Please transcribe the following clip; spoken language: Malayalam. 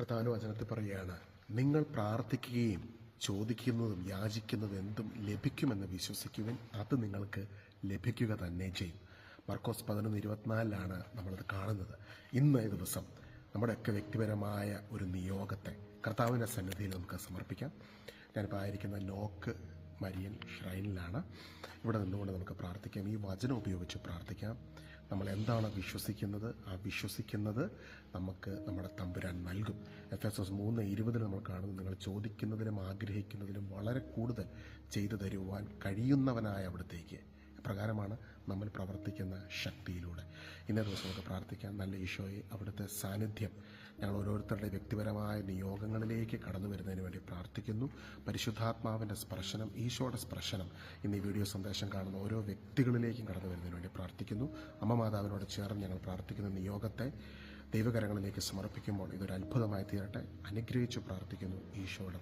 കർത്താവിന്റെ വചനത്തിൽ പറയുകയാണ് നിങ്ങൾ പ്രാർത്ഥിക്കുകയും ചോദിക്കുന്നതും യാചിക്കുന്നതും എന്തും ലഭിക്കുമെന്ന് വിശ്വസിക്കുവിൻ അത് നിങ്ങൾക്ക് ലഭിക്കുക തന്നെ ചെയ്യും. മർക്കോസ് പതിനൊന്ന് ഇരുപത്തിനാലിലാണ് നമ്മളത് കാണുന്നത്. ഇന്ന് ഈ ദിവസം നമ്മുടെയൊക്കെ വ്യക്തിപരമായ ഒരു നിയോഗത്തെ കർത്താവിന്റെ സന്നിധിയിൽ നമുക്ക് സമർപ്പിക്കാം. ഞാനിപ്പോൾ ആയിരിക്കുന്ന നോക്ക് മരിയൻ ഷ്രൈനിലാണ്. ഇവിടെ നിന്നുകൊണ്ട് നമുക്ക് പ്രാർത്ഥിക്കാം. ഈ വചനം ഉപയോഗിച്ച് പ്രാർത്ഥിക്കാം. നമ്മൾ എന്താണ് വിശ്വസിക്കുന്നത് ആ വിശ്വസിക്കുന്നത് നമുക്ക് നമ്മുടെ തമ്പുരാൻ നൽകും എഫ് എസ് എസ് മൂന്ന് ഇരുപതിൽ നമ്മൾ കാണുന്നു. നിങ്ങൾ ചോദിക്കുന്നതിനും ആഗ്രഹിക്കുന്നതിനും വളരെ കൂടുതൽ ചെയ്തു തരുവാൻ കഴിയുന്നവനായ അവിടത്തേക്ക്. പ്രകാരമാണ് നമ്മൾ പ്രവർത്തിക്കുന്ന ശക്തിയിലൂടെ. ഇന്നേ ദിവസം നമുക്ക് പ്രാർത്ഥിക്കാം. നല്ല ഈശോയെ അവിടുത്തെ സാന്നിധ്യം ഞങ്ങൾ ഓരോരുത്തരുടെ വ്യക്തിപരമായ നിയോഗങ്ങളിലേക്ക് കടന്നു വരുന്നതിന് വേണ്ടി പ്രാർത്ഥിക്കുന്നു. പരിശുദ്ധാത്മാവിന്റെ സ്പർശനം ഈശോയുടെ സ്പർശനം ഇന്ന് ഈ വീഡിയോ സന്ദേശം കാണുന്ന ഓരോ വ്യക്തികളിലേക്കും കടന്നു വരുന്നതിന് വേണ്ടി പ്രാർത്ഥിക്കുന്നു. അമ്മ മാതാവിനോട് ചേർന്ന് ഞങ്ങൾ പ്രാർത്ഥിക്കുന്ന നിയോഗത്തെ ദൈവകരങ്ങളിലേക്ക് സമർപ്പിക്കുമ്പോൾ ഇതൊരു അത്ഭുതമായി തീരട്ടെ. അനുഗ്രഹിച്ചു പ്രാർത്ഥിക്കുന്നു. ഈശോയുടെ